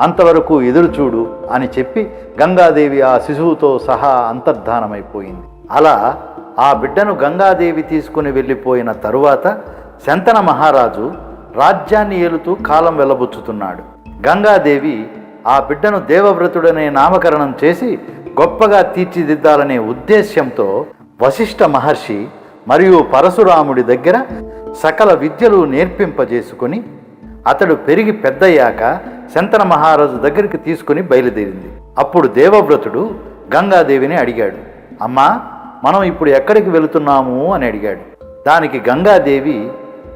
అంతవరకు ఎదురుచూడు అని చెప్పి గంగాదేవి ఆ శిశువుతో సహా అంతర్ధానమైపోయింది. అలా ఆ బిడ్డను గంగాదేవి తీసుకుని వెళ్ళిపోయిన తరువాత శంతన మహారాజు రాజ్యాన్ని ఏలుతూ కాలం వెళ్ళబుచ్చుతున్నాడు గంగాదేవి ఆ బిడ్డను దేవవ్రతుడనే నామకరణం చేసి గొప్పగా తీర్చిదిద్దాలనే ఉద్దేశ్యంతో వశిష్ఠ మహర్షి మరియు పరశురాముడి దగ్గర సకల విద్యలు నేర్పింపజేసుకొని అతడు పెరిగి పెద్దయ్యాక శంతన మహారాజు దగ్గరికి తీసుకుని బయలుదేరింది. అప్పుడు దేవవ్రతుడు గంగాదేవిని అడిగాడు అమ్మా మనం ఇప్పుడు ఎక్కడికి వెళుతున్నాము? అని అడిగాడు. దానికి గంగాదేవి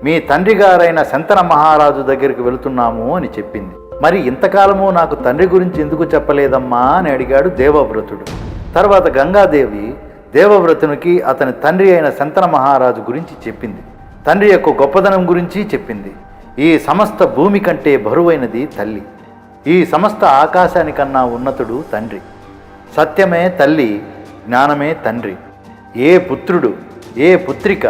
మీ తండ్రి గారైన శంతన మహారాజు దగ్గరికి వెళుతున్నాము అని చెప్పింది. మరి ఇంతకాలము నాకు తండ్రి గురించి ఎందుకు చెప్పలేదమ్మా? అని అడిగాడు దేవవ్రతుడు. తర్వాత గంగాదేవి దేవవ్రతునికి అతని తండ్రి అయిన శంతన మహారాజు గురించి చెప్పింది. తండ్రి యొక్క గొప్పదనం గురించి చెప్పింది. ఈ సమస్త భూమి కంటే బరువైనది తల్లి. ఈ సమస్త ఆకాశానికన్నా ఉన్నతుడు తండ్రి. సత్యమే తల్లి జ్ఞానమే తండ్రి. ఏ పుత్రుడు ఏ పుత్రిక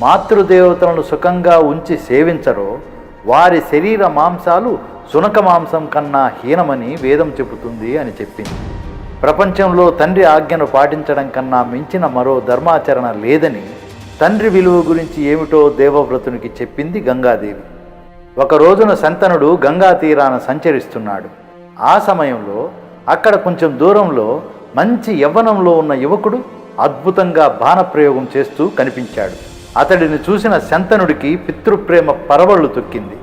మాతృదేవతలను సుఖంగా ఉంచి సేవించరో వారి శరీర మాంసాలు సునక మాంసం కన్నా హీనమని వేదం చెబుతుంది అని చెప్పింది. ప్రపంచంలో తండ్రి ఆజ్ఞను పాటించడం కన్నా మించిన మరో ధర్మాచరణ లేదని తండ్రి విలువ గురించి ఏమిటో దేవవ్రతునికి చెప్పింది గంగాదేవి. ఒక రోజున శంతనుడు గంగా తీరాన సంచరిస్తున్నాడు. ఆ సమయంలో అక్కడ కొంచెం దూరంలో మంచి యవ్వనంలో ఉన్న యువకుడు అద్భుతంగా బాణప్రయోగం చేస్తూ కనిపించాడు. అతడిని చూసిన శంతనుడికి పితృప్రేమ పరవళ్ళు తొక్కింది.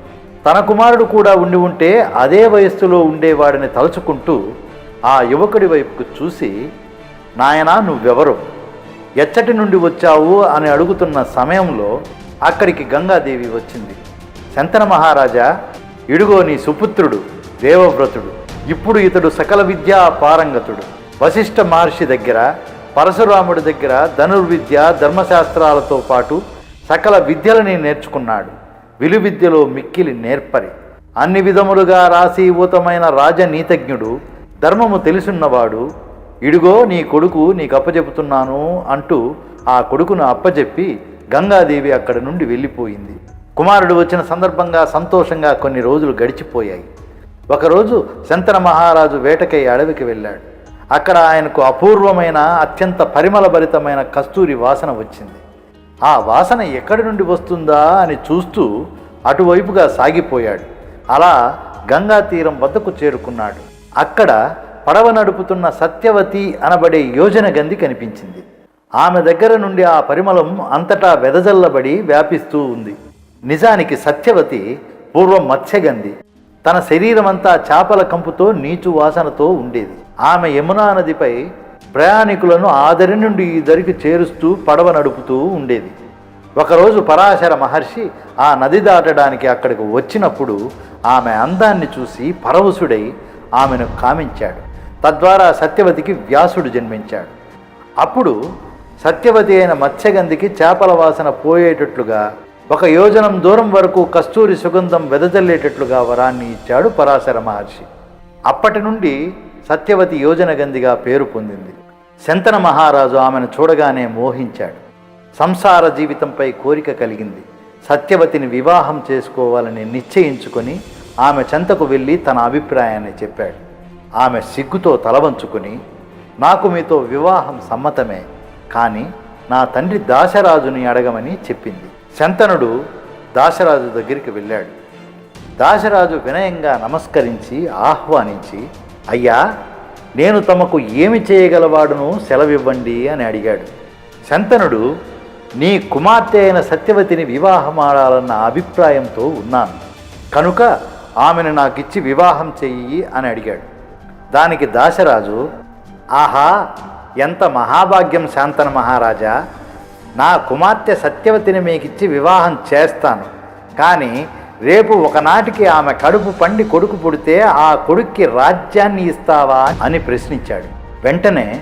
తన కుమారుడు కూడా ఉండి ఉంటే అదే వయస్సులో ఉండేవాడిని తలుచుకుంటూ ఆ యువకుడి వైపుకు చూసి నాయనా నువ్వెవరు? ఎచ్చటి నుండి వచ్చావు? అని అడుగుతున్న సమయంలో అక్కడికి గంగాదేవి వచ్చింది. శంతన మహారాజా ఇడుగో నీ సుపుత్రుడు దేవవ్రతుడు. ఇప్పుడు ఇతడు సకల విద్యా పారంగతుడు. వశిష్ఠ మహర్షి దగ్గర పరశురాముడి దగ్గర ధనుర్విద్య ధర్మశాస్త్రాలతో పాటు సకల విద్యలని నేర్చుకున్నాడు. విలువిద్యలో మిక్కిలి నేర్పరి. అన్ని విధములుగా రాశీభూతమైన రాజనీతజ్ఞుడు ధర్మము తెలుసున్నవాడు ఇడుగో నీ కొడుకు నీకు అప్పజెపుతున్నాను అంటూ ఆ కొడుకును అప్పజెప్పి గంగాదేవి అక్కడి నుండి వెళ్ళిపోయింది. కుమారుడు వచ్చిన సందర్భంగా సంతోషంగా కొన్ని రోజులు గడిచిపోయాయి. ఒకరోజు శంతన మహారాజు వేటకై అడవికి వెళ్ళాడు. అక్కడ ఆయనకు అపూర్వమైన అత్యంత పరిమళభరితమైన కస్తూరి వాసన వచ్చింది. ఆ వాసన ఎక్కడి నుండి వస్తుందా అని చూస్తూ అటువైపుగా సాగిపోయాడు. అలా గంగా తీరం వద్దకు చేరుకున్నాడు. అక్కడ పడవ నడుపుతున్న సత్యవతి అనబడే యోజన గంది కనిపించింది. ఆమె దగ్గర నుండి ఆ పరిమళం అంతటా వెదజల్లబడి వ్యాపిస్తూ ఉంది. నిజానికి సత్యవతి పూర్వం మత్స్యగంధి. తన శరీరమంతా చేపల కంపుతో నీచు వాసనతో ఉండేది. ఆమె యమునా నదిపై ప్రయాణికులను ఆదరి నుండి ఈ దరికి చేరుస్తూ పడవ నడుపుతూ ఉండేది. ఒకరోజు పరాశర మహర్షి ఆ నది దాటడానికి అక్కడికి వచ్చినప్పుడు ఆమె అందాన్ని చూసి పరవశుడై ఆమెను కామించాడు. తద్వారా సత్యవతికి వ్యాసుడు జన్మించాడు. అప్పుడు సత్యవతి అయిన మత్స్యగంధికి చేపల వాసన పోయేటట్లుగా ఒక యోజనం దూరం వరకు కస్తూరి సుగంధం వెదజల్లేటట్లుగా వరాన్ని ఇచ్చాడు పరాశర మహర్షి. అప్పటి నుండి సత్యవతి యోజనగంధిగా పేరు పొందింది. శంతన మహారాజు ఆమెను చూడగానే మోహించాడు. సంసార జీవితంపై కోరిక కలిగింది. సత్యవతిని వివాహం చేసుకోవాలని నిశ్చయించుకొని ఆమె చెంతకు వెళ్ళి తన అభిప్రాయాన్ని చెప్పాడు. ఆమె సిగ్గుతో తలవంచుకుని నాకు మీతో వివాహం సమ్మతమే కానీ నా తండ్రి దాశరాజుని అడగమని చెప్పింది. శంతనుడు దాశరాజు దగ్గరికి వెళ్ళాడు. దాశరాజు వినయంగా నమస్కరించి ఆహ్వానించి అయ్యా నేను తమకు ఏమి చేయగలవాడును సెలవివ్వండి అని అడిగాడు. శంతనుడు నీ కుమార్తె అయిన సత్యవతిని వివాహమాడాలన్న అభిప్రాయంతో ఉన్నాను. కనుక ఆమెను నాకిచ్చి వివాహం చెయ్యి అని అడిగాడు. దానికి దాశరాజు ఆహా ఎంత మహాభాగ్యం శాంతన మహారాజా! నా కుమార్తె సత్యవతిని మీకిచ్చి వివాహం చేస్తాను. కానీ రేపు ఒకనాటికి ఆమె కడుపు పండి కొడుకు పుడితే ఆ కొడుక్కి రాజ్యాన్ని ఇస్తావా అని ప్రశ్నించాడు. వెంటనే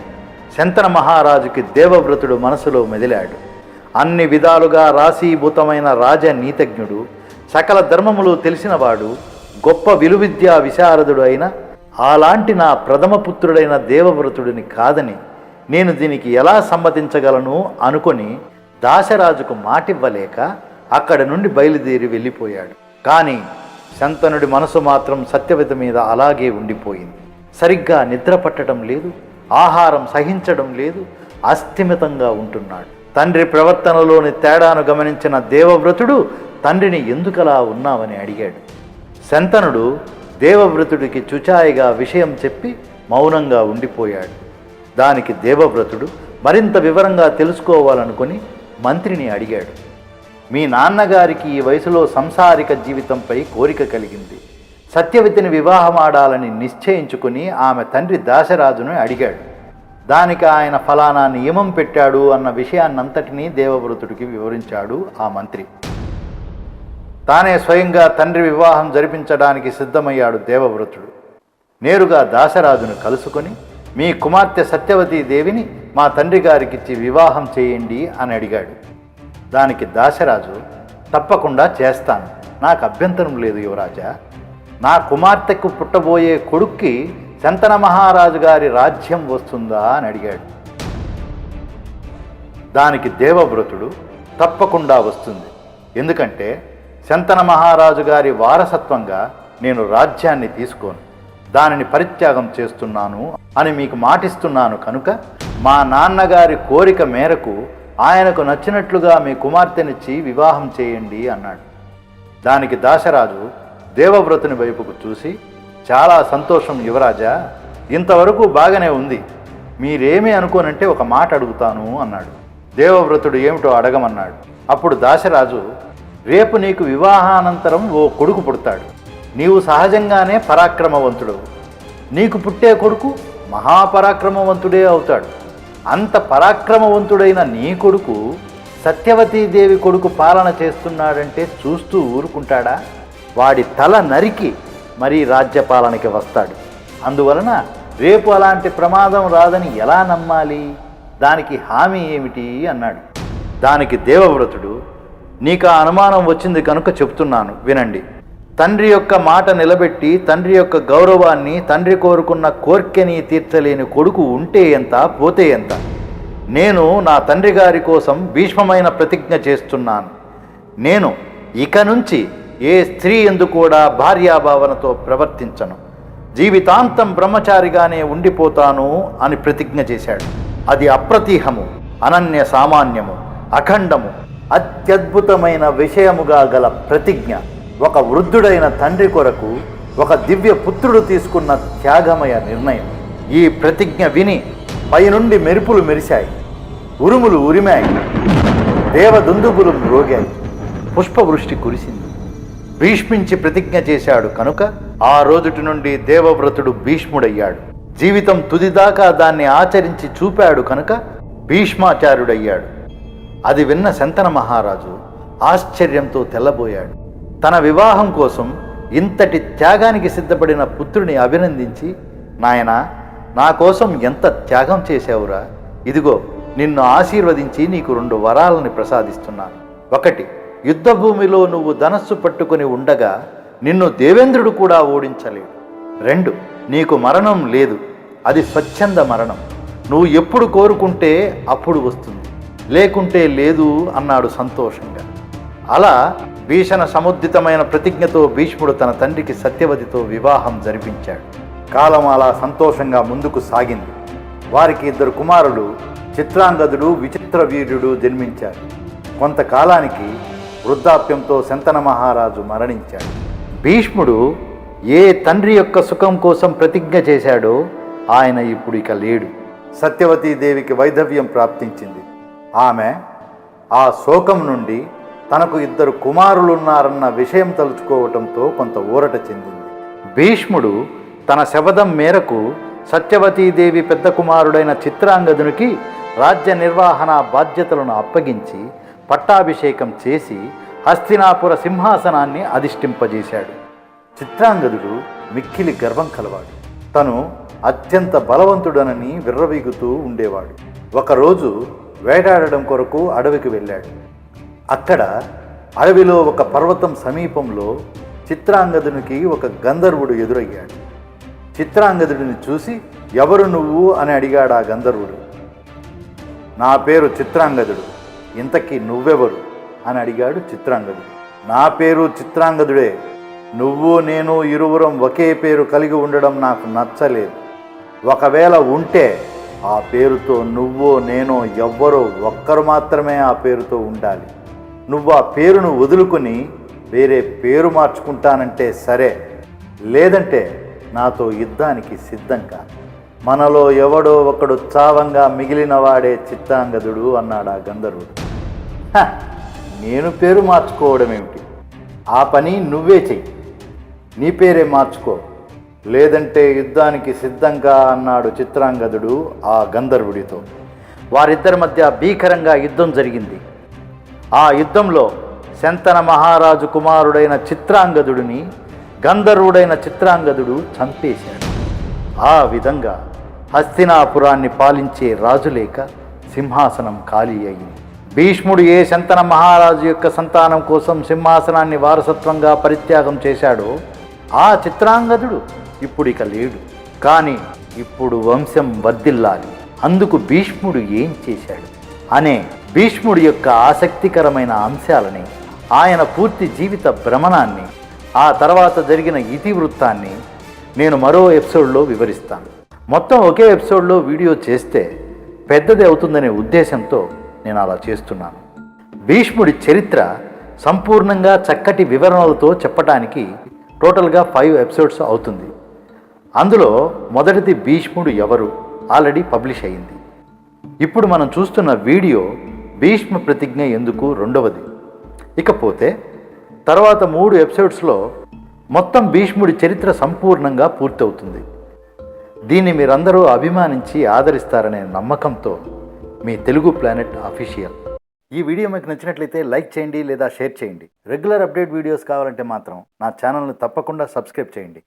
శంతన మహారాజుకి దేవవ్రతుడు మనసులో మెదిలాడు. అన్ని విధాలుగా రాశీభూతమైన రాజనీతజ్ఞుడు సకల ధర్మములు తెలిసినవాడు గొప్ప విలువిద్యా విశారదుడు అయిన అలాంటి నా ప్రథమ పుత్రుడైన దేవవ్రతుడిని కాదని నేను దీనికి ఎలా సమ్మతించగలను అనుకొని దాశరాజుకు మాటివ్వలేక అక్కడి నుండి బయలుదేరి వెళ్ళిపోయాడు. కానీ శంతనుడి మనసు మాత్రం సత్యవతి మీద అలాగే ఉండిపోయింది. సరిగ్గా నిద్ర పట్టడం లేదు ఆహారం సహించడం లేదు అస్థిమితంగా ఉంటున్నాడు. తండ్రి ప్రవర్తనలోని తేడాను గమనించిన దేవవ్రతుడు తండ్రిని ఎందుకలా ఉన్నావని అడిగాడు. శంతనుడు దేవవ్రతుడికి చుచాయిగా విషయం చెప్పి మౌనంగా ఉండిపోయాడు. దానికి దేవవ్రతుడు మరింత వివరంగా తెలుసుకోవాలనుకుని మంత్రిని అడిగాడు. మీ నాన్నగారికి ఈ వయసులో సంసారిక జీవితంపై కోరిక కలిగింది. సత్యవతిని వివాహమాడాలని నిశ్చయించుకుని ఆమె తండ్రి దాశరాజును అడిగాడు. దానికి ఆయన ఫలానా నియమం పెట్టాడు అన్న విషయాన్నంతటినీ దేవవ్రతుడికి వివరించాడు ఆ మంత్రి. తానే స్వయంగా తండ్రి వివాహం జరిపించడానికి సిద్ధమయ్యాడు దేవవ్రతుడు. నేరుగా దాశరాజును కలుసుకొని మీ కుమార్తె సత్యవతీ దేవిని మా తండ్రి గారికిచ్చి వివాహం చేయండి అని అడిగాడు. దానికి దాసరాజు తప్పకుండా చేస్తాను. నాకు అభ్యంతరం లేదు యువరాజా. నా కుమార్తెకు పుట్టబోయే కొడుక్కి శంతన మహారాజు గారి రాజ్యం వస్తుందా అని అడిగాడు. దానికి దేవవ్రతుడు తప్పకుండా వస్తుంది. ఎందుకంటే శంతన మహారాజు గారి వారసత్వంగా నేను రాజ్యాన్ని తీసుకోను. దానిని పరిత్యాగం చేస్తున్నాను అని మీకు మాటిస్తున్నాను కనుక మా నాన్నగారి కోరిక మేరకు ఆయనకు నచ్చినట్లుగా మీ కుమార్తెనిచ్చి వివాహం చేయండి అన్నాడు. దానికి దాశరాజు దేవవ్రతుని వైపుకు చూసి చాలా సంతోషం యువరాజా ఇంతవరకు బాగానే ఉంది. మీరేమీ అనుకోనంటే ఒక మాట అడుగుతాను అన్నాడు. దేవవ్రతుడు ఏమిటో అడగమన్నాడు. అప్పుడు దాశరాజు రేపు నీకు వివాహానంతరం ఓ కొడుకు పుడతాడు. నీవు సహజంగానే పరాక్రమవంతుడు. నీకు పుట్టే కొడుకు మహాపరాక్రమవంతుడే అవుతాడు. అంత పరాక్రమవంతుడైన నీ కొడుకు సత్యవతీదేవి కొడుకు పాలన చేస్తున్నాడంటే చూస్తూ ఊరుకుంటాడా? వాడి తల నరికి మరీ రాజ్యపాలనకి వస్తాడు. అందువలన రేపు అలాంటి ప్రమాదం రాదని ఎలా నమ్మాలి? దానికి హామీ ఏమిటి? అన్నాడు. దానికి దేవవ్రతుడు నీకు ఆ అనుమానం వచ్చింది కనుక చెప్తున్నాను వినండి. తండ్రి యొక్క మాట నిలబెట్టి తండ్రి యొక్క గౌరవాన్ని తండ్రి కోరుకున్న కోర్కెని తీర్చలేని కొడుకు ఉంటే ఎంత పోతే ఎంత? నేను నా తండ్రి గారి కోసం భీష్మమైన ప్రతిజ్ఞ చేస్తున్నాను. నేను ఇక నుంచి ఏ స్త్రీ ఎందు కూడా భార్యాభావనతో ప్రవర్తించను. జీవితాంతం బ్రహ్మచారిగానే ఉండిపోతాను అని ప్రతిజ్ఞ చేశాడు. అది అప్రతిహము అనన్య సామాన్యము అఖండము అత్యద్భుతమైన విషయముగా గల ప్రతిజ్ఞ. ఒక వృద్ధుడైన తండ్రి కొరకు ఒక దివ్య పుత్రుడు తీసుకున్న త్యాగమయ నిర్ణయం. ఈ ప్రతిజ్ఞ విని పైనుండి మెరుపులు మెరిశాయి. ఉరుములు ఉరిమాయి. దేవదుందుబులు మ్రోగాయి. పుష్పవృష్టి కురిసింది. భీష్మించి ప్రతిజ్ఞ చేశాడు కనుక ఆ రోజుటి నుండి దేవవ్రతుడు భీష్ముడయ్యాడు. జీవితం తుదిదాకా దాన్ని ఆచరించి చూపాడు కనుక భీష్మాచార్యుడయ్యాడు. అది విన్న శంతన మహారాజు ఆశ్చర్యంతో తెల్లబోయాడు. తన వివాహం కోసం ఇంతటి త్యాగానికి సిద్ధపడిన పుత్రుని అభినందించి నాయనా నా కోసం ఎంత త్యాగం చేశావురా? ఇదిగో నిన్ను ఆశీర్వదించి నీకు రెండు వరాలని ప్రసాదిస్తున్నాను ఒకటి యుద్ధభూమిలో నువ్వు ధనస్సు పట్టుకుని ఉండగా నిన్ను దేవేంద్రుడు కూడా ఓడించలేడు. రెండు నీకు మరణం లేదు. అది స్వచ్ఛంద మరణం. నువ్వు ఎప్పుడు కోరుకుంటే అప్పుడు వస్తుంది. లేకుంటే లేదు అన్నాడు సంతోషంగా. అలా భీషణ సముద్దితమైన ప్రతిజ్ఞతో భీష్ముడు తన తండ్రికి సత్యవతితో వివాహం జరిపించాడు. కాలం అలా సంతోషంగా ముందుకు సాగింది. వారికి ఇద్దరు కుమారులు చిత్రాంగదుడు విచిత్ర వీర్యుడు జన్మించారు. కొంతకాలానికి వృద్ధాప్యంతో శంతన మహారాజు మరణించాడు. భీష్ముడు ఏ తండ్రి యొక్క సుఖం కోసం ప్రతిజ్ఞ చేశాడో ఆయన ఇప్పుడు ఇక లేడు. సత్యవతీదేవికి వైధవ్యం ప్రాప్తించింది. ఆమె ఆ శోకం నుండి తనకు ఇద్దరు కుమారులున్నారన్న విషయం తలుచుకోవటంతో కొంత ఊరట చెందింది. భీష్ముడు తన శబదం మేరకు సత్యవతీదేవి పెద్ద కుమారుడైన చిత్రాంగదునికి రాజ్య నిర్వహణ బాధ్యతలను అప్పగించి పట్టాభిషేకం చేసి హస్తినాపుర సింహాసనాన్ని అధిష్ఠింపజేశాడు. చిత్రాంగదుడు మిక్కిలి గర్వం కలవాడు. తను అత్యంత బలవంతుడనని విర్రవీగుతూ ఉండేవాడు. ఒకరోజు వేటాడడం కొరకు అడవికి వెళ్ళాడు. అక్కడ అడవిలో ఒక పర్వతం సమీపంలో చిత్రాంగదునికి ఒక గంధర్వుడు ఎదురయ్యాడు. చిత్రాంగదుడిని చూసి ఎవరు నువ్వు? అని అడిగాడు ఆ గంధర్వుడు. నా పేరు చిత్రాంగదుడు. ఇంతకీ నువ్వెవరు? అని అడిగాడు చిత్రాంగదుడు. నా పేరు చిత్రాంగదుడే. నువ్వు నేను ఇరువురం ఒకే పేరు కలిగి ఉండడం నాకు నచ్చలేదు. ఒకవేళ ఉంటే ఆ పేరుతో నువ్వో నేనో ఎవ్వరో ఒక్కరు మాత్రమే ఆ పేరుతో ఉండాలి. నువ్వు ఆ పేరును వదులుకొని వేరే పేరు మార్చుకుంటానంటే సరే లేదంటే నాతో యుద్ధానికి సిద్ధం కా. మనలో ఎవడో ఒకడు చావంగా మిగిలినవాడే చిత్తాంగదుడు అన్నాడు ఆ గంధర్వుడు నేను పేరు మార్చుకోవడం ఏమిటి? ఆ పని నువ్వే చెయ్యి. నీ పేరే మార్చుకో. లేదంటే యుద్ధానికి సిద్ధంగా అన్నాడు చిత్రాంగదుడు ఆ గంధర్వుడితో. వారిద్దరి మధ్య భీకరంగా యుద్ధం జరిగింది. ఆ యుద్ధంలో శంతన మహారాజు కుమారుడైన చిత్రాంగదుడిని గంధర్వుడైన చిత్రాంగదుడు చంపేశాడు. ఆ విధంగా హస్తినాపురాన్ని పాలించే రాజులేక సింహాసనం ఖాళీ అయింది. భీష్ముడు ఏ శంతన మహారాజు యొక్క సంతానం కోసం సింహాసనాన్ని వారసత్వంగా పరిత్యాగం చేశాడో ఆ చిత్రాంగదుడు ఇప్పుడు ఇక లేడు. కానీ ఇప్పుడు వంశం వర్దిల్లాలి అందుకు భీష్ముడు ఏం చేశాడు? అనే భీష్ముడి యొక్క ఆసక్తికరమైన అంశాలని ఆయన పూర్తి జీవిత భ్రమణాన్ని ఆ తర్వాత జరిగిన ఇతివృత్తాన్ని నేను మరో ఎపిసోడ్లో వివరిస్తాను. మొత్తం ఒకే ఎపిసోడ్లో వీడియో చేస్తే పెద్దది అవుతుందనే ఉద్దేశంతో నేను అలా చేస్తున్నాను. భీష్ముడి చరిత్ర సంపూర్ణంగా చక్కటి వివరణలతో చెప్పటానికి టోటల్గా ఫైవ్ ఎపిసోడ్స్ అవుతుంది. అందులో మొదటిది భీష్ముడు ఎవరు? ఆల్రెడీ పబ్లిష్ అయింది. ఇప్పుడు మనం చూస్తున్న వీడియో భీష్మ ప్రతిజ్ఞ ఎందుకు రెండవది? ఇకపోతే తర్వాత మూడు ఎపిసోడ్స్లో మొత్తం భీష్ముడి చరిత్ర సంపూర్ణంగా పూర్తవుతుంది. దీన్ని మీరందరూ అభిమానించి ఆదరిస్తారనే నమ్మకంతో మీ తెలుగు ప్లానెట్ అఫీషియల్. ఈ వీడియో మీకు నచ్చినట్లయితే లైక్ చేయండి లేదా షేర్ చేయండి. రెగ్యులర్ అప్డేట్ వీడియోస్ కావాలంటే మాత్రం నా ఛానల్ని తప్పకుండా సబ్స్క్రైబ్ చేయండి.